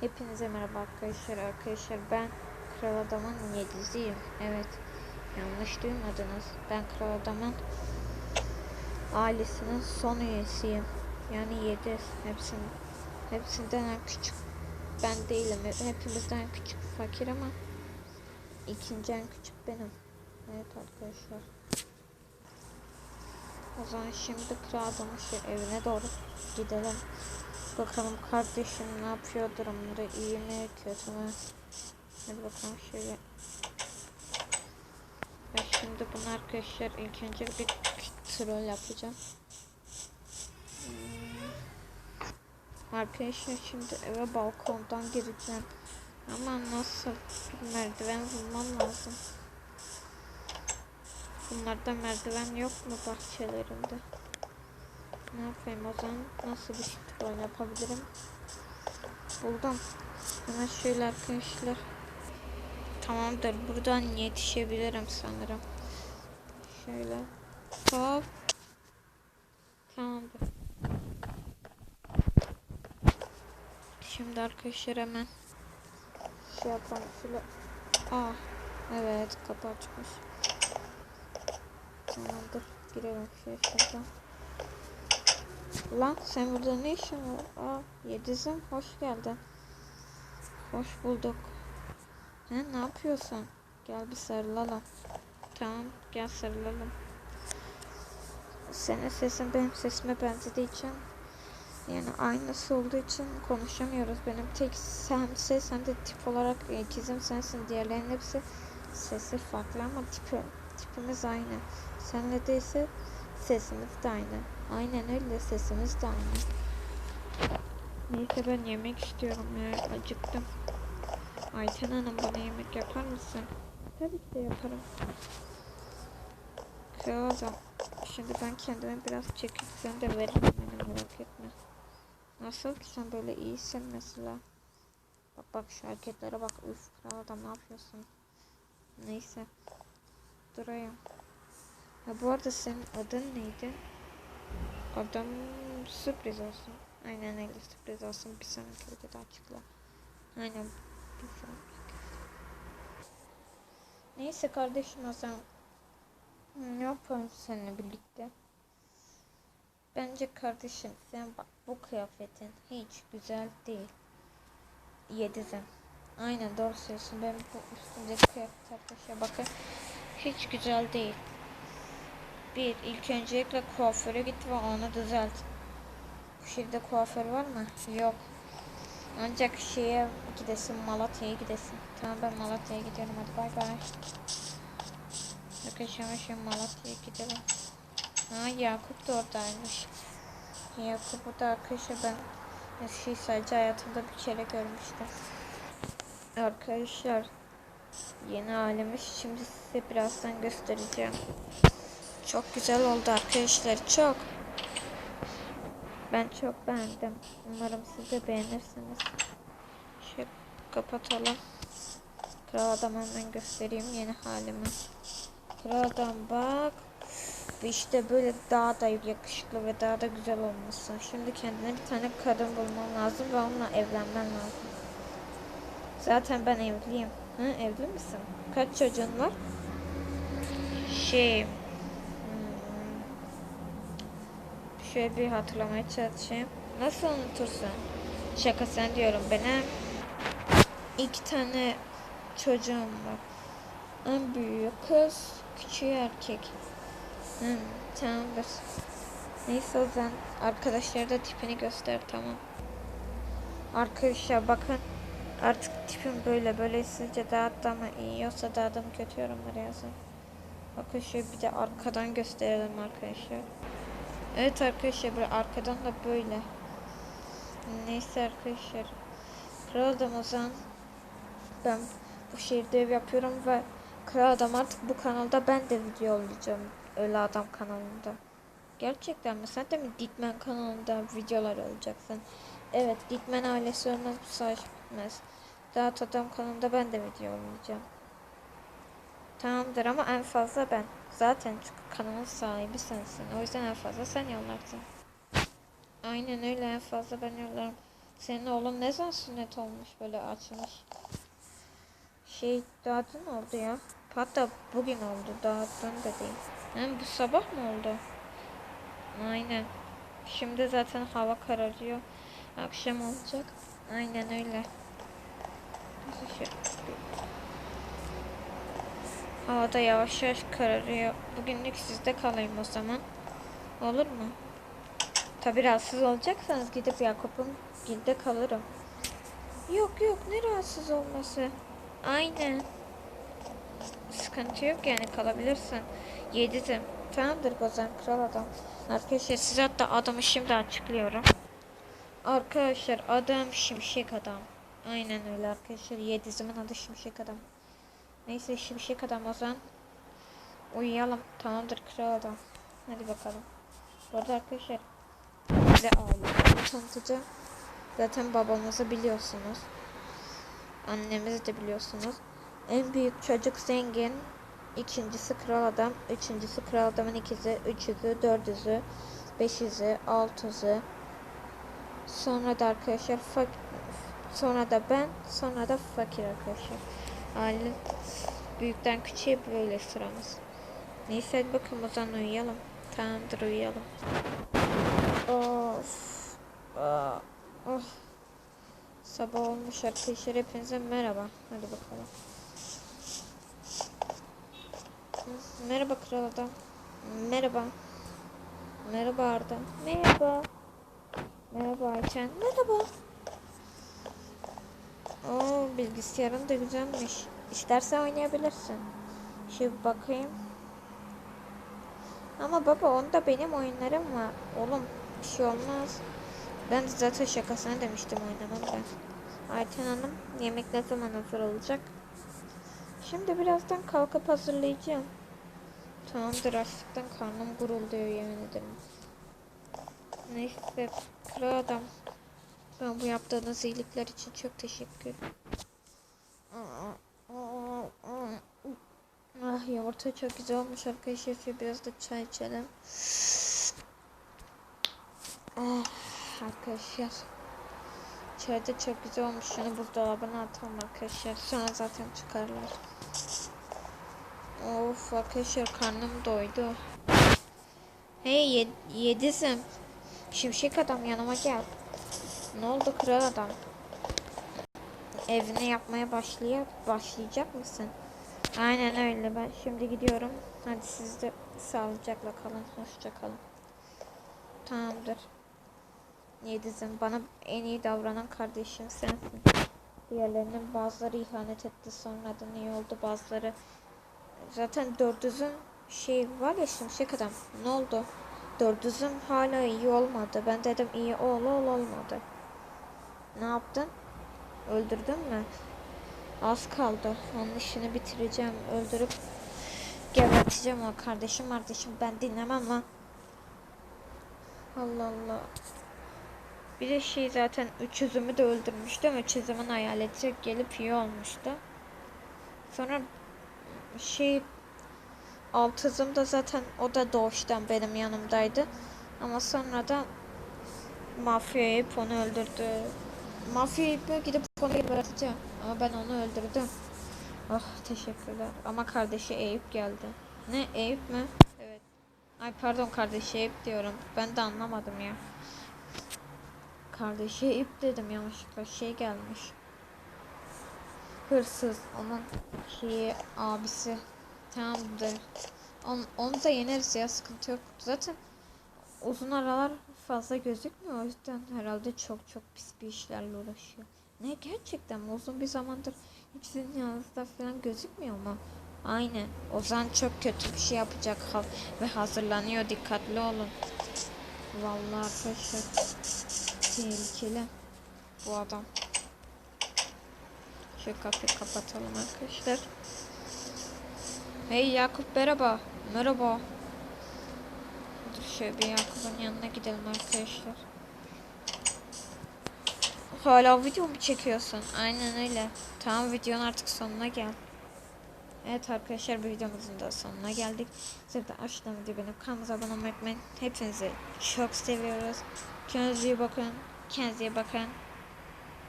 Hepinize merhaba arkadaşlar. Arkadaşlar ben Kral Adam'ın yediziyim. Evet. Yanlış duymadınız. Ben Kral Adam'ın ailesinin son üyesiyim. Yani yedi. Hepsinin, hepsinden en küçük ben değilim. Hepimizden en küçük fakir ama ikinci en küçük benim. Evet arkadaşlar. O zaman şimdi Kral Adam'ın evine doğru gidelim. Bakalım kardeşim ne yapıyor durumda iyi mi kötü mü? Hadi bakalım şöyle. Ben şimdi bunu arkadaşlar ilk önce bir troll yapacağım. Hmm. Arkadaşlar şimdi eve balkondan gireceğim. Ama nasıl bir merdiven bulmam lazım. Bunlarda merdiven yok mu bahçelerinde? Ne yapayım o zaman nasıl bir troll yapabilirim? Buldum. Hemen şöyle arkadaşlar. Tamamdır. Buradan yetişebilirim sanırım. Şöyle. Hop. Tamamdır. Şimdi arkadaşlar hemen şey yapalım. Şöyle. Ah. Evet kapı açmış. Tamamdır. Girelim şöyle şuradan. Lan sen burada ne işin var? Aa Yedizim hoş geldin. Hoş bulduk. He ne yapıyorsun? Gel bir sarılalım. Tamam gel sarılalım. Senin sesin benim sesime benzediği için yani aynısı olduğu için konuşamıyoruz. Benim tek hem ses de tip olarak ikizim sensin. Diğerlerinin hepsi sesi farklı ama tipi, tipimiz aynı. Senle de ise sesimiz de aynı. Aynen öyle sesimiz de aynı. Neyse ben yemek istiyorum ya acıktım. Ayten Hanım bana yemek yapar mısın? Tabii ki de yaparım. Adam. Şimdi ben kendime biraz çekip sen de veririm beni merak etme. Nasıl ki sen böyle iyisin mesela. Bak bak şu hareketlere bak. Üf kral adam ne yapıyorsun? Neyse. Durayım. Ha bu arada senin adın neydi? Adam sürpriz olsun. Aynen öyle sürpriz olsun. Bir sonraki videoda açıkla. Aynen. Bir sonraki. Neyse kardeşim o zaman. Ne yapalım seninle birlikte? Bence kardeşim sen bak bu kıyafetin hiç güzel değil. Yedizim. Aynen doğru söylüyorsun. Ben bu üstümdeki kıyafet arkadaşlar bakın hiç güzel değil. Bir, ilk öncelikle kuaföre git ve onu düzelt. Bu şehirde kuaför var mı? Yok. Ancak şeye gidesin, Malatya'ya gidesin. Tamam ben Malatya'ya gidiyorum hadi bay bay. Arkadaşlar şimdi Malatya'ya gidelim. Ha Yakup da oradaymış. Yakup'u da arkadaşlar ben eski sadece hayatımda bir kere görmüştüm. Arkadaşlar yeni halimiz şimdi size birazdan göstereceğim. Çok güzel oldu arkadaşlar çok. Ben çok beğendim. Umarım siz de beğenirsiniz. Şöyle kapatalım. Kral adam hemen göstereyim yeni halimi. Kral adam bak. İşte böyle daha da yakışıklı ve daha da güzel olmuşsun. Şimdi kendine bir tane kadın bulman lazım ve onunla evlenmen lazım. Zaten ben evliyim. Hı, evli misin? Kaç çocuğun var? Şey, Şöyle bir hatırlamaya çalışayım. Nasıl unutursun? Şaka sen diyorum benim. iki tane çocuğum var. En büyüğü kız, küçüğü erkek. Hmm, tamamdır. Neyse o zaman arkadaşlara da tipini göster tamam. Arkadaşlar bakın artık tipim böyle. Böyle sizce daha da mı iyi yoksa daha da mı kötü yorumlara yazın. Bakın şöyle bir de arkadan gösterelim arkadaşlar. Evet arkadaşlar böyle arkadan da böyle. Neyse arkadaşlar. Kral Adam o zaman ben bu şehirde ev yapıyorum ve Kral Adam artık bu kanalda ben de video olacağım. Öyle Adam kanalında. Gerçekten mi? Sen de mi Dikmen kanalında videolar olacaksın? Evet Dikmen ailesi olmaz bu savaş bitmez. Dağıt Adam kanalında ben de video olacağım. Tamamdır ama en fazla ben. Zaten kanalın sahibi sensin. O yüzden en fazla sen yollarsın. Aynen öyle en fazla ben yollarım. Senin oğlun ne zaman sünnet olmuş böyle açmış? Şey daha dün oldu ya. Hatta bugün oldu daha dün de değil. Yani bu sabah mı oldu? Aynen. Şimdi zaten hava kararıyor. Akşam olacak. Aynen öyle. Şey- Hava da yavaş yavaş kararıyor. Bugünlük sizde kalayım o zaman. Olur mu? Tabi rahatsız olacaksanız gidip Yakup'un gilde kalırım. Yok yok ne rahatsız olması. Aynen. Sıkıntı yok yani kalabilirsin. Yedidim. Tamamdır Gozan kral adam. Arkadaşlar size hatta adamı şimdi açıklıyorum. Arkadaşlar adam Şimşek Adam. Aynen öyle arkadaşlar. Yedizimin adı Şimşek Adam. Neyse Şimşek Adam o zaman. Uyuyalım. Tamamdır kral adam. Hadi bakalım. Bu arada arkadaşlar size ailemi tanıtacağım. Zaten babamızı biliyorsunuz. Annemizi de biliyorsunuz. En büyük çocuk zengin. ikincisi kral adam. Üçüncüsü kral adamın ikizi. Üçüzü, dördüzü, beşizi, altızı. Sonra da arkadaşlar sonra da ben, sonra da fakir arkadaşlar. Aile büyükten küçüğe böyle sıramız. Neyse hadi bakalım o zaman uyuyalım. Tamamdır uyuyalım. Of. Of. Sabah olmuş arkadaşlar hepinize merhaba. Hadi bakalım. Merhaba kral adam. Merhaba. Merhaba Arda. Merhaba. Merhaba Ayten. Merhaba. Oo bilgisayarın da güzelmiş. İstersen oynayabilirsin. Şimdi bakayım. Ama baba onda benim oyunlarım var. Oğlum bir şey olmaz. Ben de zaten şakasına demiştim oynamam ben. Ayten Hanım yemek ne zaman hazır olacak? Şimdi birazdan kalkıp hazırlayacağım. Tamamdır açlıktan karnım gurulduyor yemin ederim. Neyse kral adam. Ben bu yaptığınız iyilikler için çok teşekkür Ah yumurta çok güzel olmuş arkadaşlar. Şöyle Biraz da çay içelim. Ah, arkadaşlar. Çay da çok güzel olmuş. Şunu buzdolabına atalım arkadaşlar. Sonra zaten çıkarlar. Of arkadaşlar karnım doydu. Hey yed yedizim. Şimşek adam yanıma gel. Ne oldu kral adam? Evini yapmaya başlaya başlayacak mısın? Aynen öyle. Ben şimdi gidiyorum. Hadi siz de sağlıcakla kalın. Hoşça kalın. Tamamdır. Yedizim. Bana en iyi davranan kardeşim sensin. Diğerlerinin bazıları ihanet etti. Sonradan iyi oldu. Bazıları zaten dördüzün şey var ya şimşek adam. Ne oldu? Dördüzüm hala iyi olmadı. Ben dedim iyi ol ol olmadı. Ne yaptın? Öldürdün mü? Az kaldı. Onun işini bitireceğim. Öldürüp geberteceğim o kardeşim kardeşim. Ben dinlemem lan. Allah Allah. Bir de şey zaten üç yüzümü de öldürmüştüm. Üç yüzümün hayaleti gelip iyi olmuştu. Sonra şey altızım da zaten o da doğuştan benim yanımdaydı. Ama sonra da mafya Eyüp onu öldürdü. Mafya Eyüp'ü gidip onu geberteceğim. Ama ben onu öldürdüm. Oh teşekkürler. Ama kardeşi Eyüp geldi. Ne Eyüp mü? Evet. Ay pardon kardeşi Eyüp diyorum. Ben de anlamadım ya. Kardeşi Eyüp dedim yanlışlıkla şey gelmiş. Hırsız onun şeyi abisi. Tamamdır. On, onu da yeneriz ya sıkıntı yok. Zaten uzun aralar fazla gözükmüyor. O yüzden herhalde çok çok pis bir işlerle uğraşıyor. Ne gerçekten mi? Uzun bir zamandır hiç sizin yanınızda falan gözükmüyor mu? Aynen. Ozan çok kötü bir şey yapacak ha- ve hazırlanıyor. Dikkatli olun. Vallahi arkadaşlar tehlikeli bu adam. Şu kapıyı kapatalım arkadaşlar. Hey Yakup merhaba. Merhaba. Şöyle bir Yakup'un yanına gidelim arkadaşlar. Hala video mu çekiyorsun? Aynen öyle. Tamam videonun artık sonuna gel. Evet arkadaşlar bir videomuzun da sonuna geldik. Siz de aşağıdan video benim kanalımıza abone olmayı unutmayın. Hepinizi çok seviyoruz. Kendinize iyi bakın. Kendinize iyi bakın.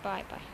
Bay bay.